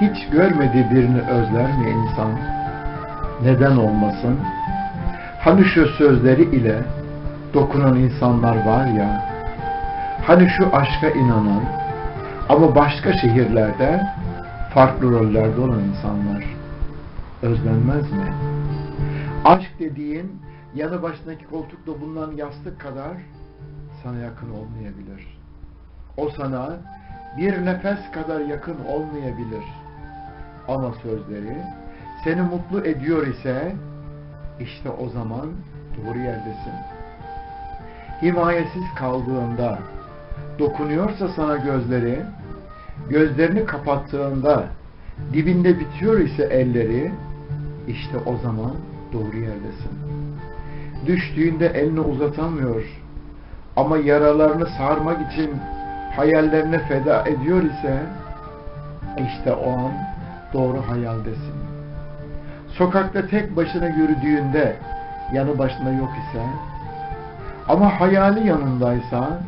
Hiç görmediği birini özler mi insan? Neden olmasın? Hani şu sözleri ile dokunan insanlar var ya, hani şu aşka inanan ama başka şehirlerde farklı rollerde olan insanlar özlenmez mi? Aşk dediğin yanı başındaki koltukta bulunan yastık kadar sana yakın olmayabilir. O sana bir nefes kadar yakın olmayabilir. Ama sözleri seni mutlu ediyor ise işte o zaman doğru yerdesin. Himayesiz kaldığında, dokunuyorsa sana gözleri, gözlerini kapattığında, dibinde bitiyor ise elleri, işte o zaman doğru yerdesin. Düştüğünde elini uzatamıyor ama yaralarını sarmak için hayallerine feda ediyor ise, işte o an doğru hayaldesin. Sokakta tek başına yürüdüğünde yanı başında yok ise ama hayali yanındaysa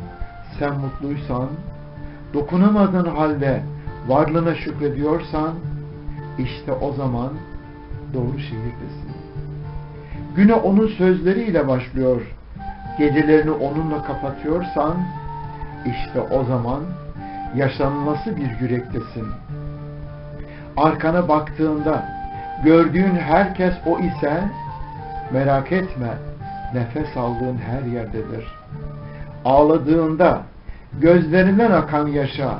sen mutluysan dokunamadığın halde varlığına şükrediyorsan işte o zaman doğru şehirdesin. Güne onun sözleriyle başlıyor. Gecelerini onunla kapatıyorsan işte o zaman yaşanması bir yürektesin. Arkana baktığında gördüğün herkes o ise merak etme nefes aldığın her yerdedir. Ağladığında gözlerinden akan yaşa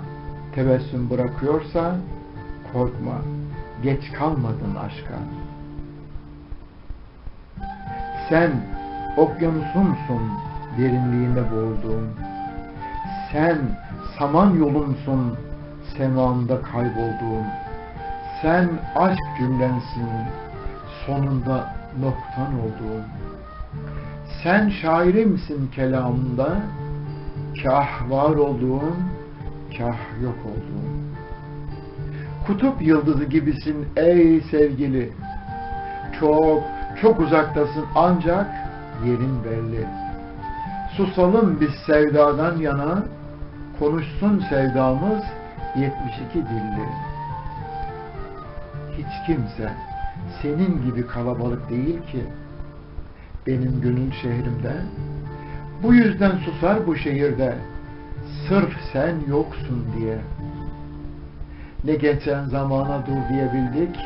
tebessüm bırakıyorsa korkma geç kalmadın aşka. Sen okyanusumsun derinliğinde boğulduğum. Sen saman yolumsun semanda kaybolduğum. Sen aşk cümlensin sonunda noktan olduğum. Sen şairimsin kelamında kah var olduğum, kah yok olduğum. Kutup yıldızı gibisin ey sevgili. Çok, çok uzaktasın ancak yerin belli. Susalım biz sevdadan yana, konuşsun sevdamız 72 dilli. Hiç kimse senin gibi kalabalık değil ki benim gönül şehrimde. Bu yüzden susar bu şehirde sırf sen yoksun diye. Ne geçen zamana dur diyebildik,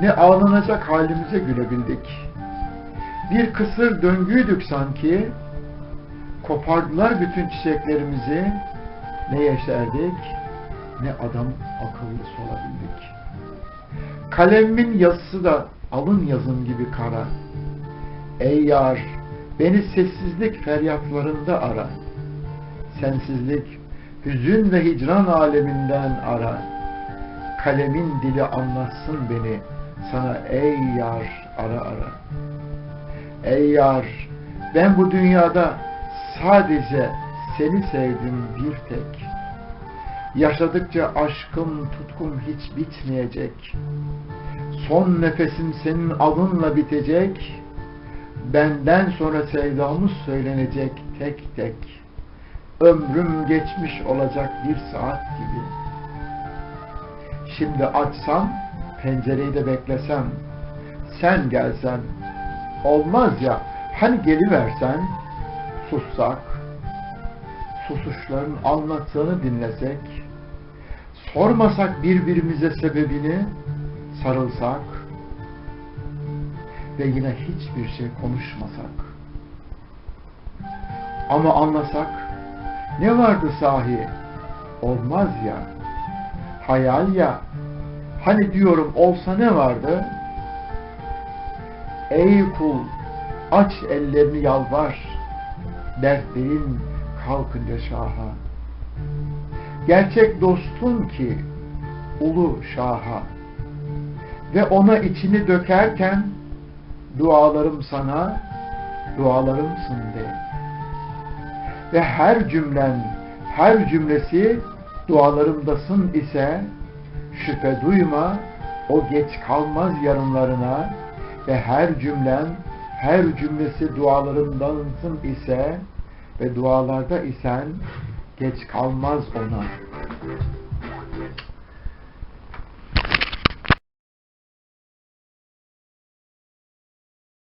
ne ağlanacak halimize gülebildik. Bir kısır döngüydük sanki, kopardılar bütün çiçeklerimizi, ne yeşerdik, ne adam akıllısı olabildik. Kalemimin yazısı da alın yazım gibi kara. Ey yar, beni sessizlik feryatlarında ara. Sensizlik, hüzün ve hicran aleminden ara. Kalemin dili anlatsın beni sana ey yar ara ara. Ey yar, ben bu dünyada sadece seni sevdim bir tek. Yaşadıkça aşkım, tutkum hiç bitmeyecek. Son nefesim senin adınla bitecek. Benden sonra sevdamız söylenecek tek tek. Ömrüm geçmiş olacak bir saat gibi. Şimdi açsam, pencereyi de beklesem, sen gelsen, olmaz ya, hani geliversen, sussak, susuşların anlattığını dinlesek, sormasak birbirimize sebebini, sarılsak ve yine hiçbir şey konuşmasak. Ama anlasak, ne vardı sahi? Olmaz ya, hayal ya, hani diyorum olsa ne vardı? Ey kul, aç ellerini yalvar, dertlerin kalkınca şaha. Gerçek dostun ki ulu şaha ve ona içini dökerken dualarım sana dualarımsın de. Ve her cümlen, her cümlesi dualarımdasın ise şüphe duyma o geç kalmaz yarınlarına ve her cümlen, her cümlesi dualarımdansın ise ve dualarda isen geç kalmaz ona.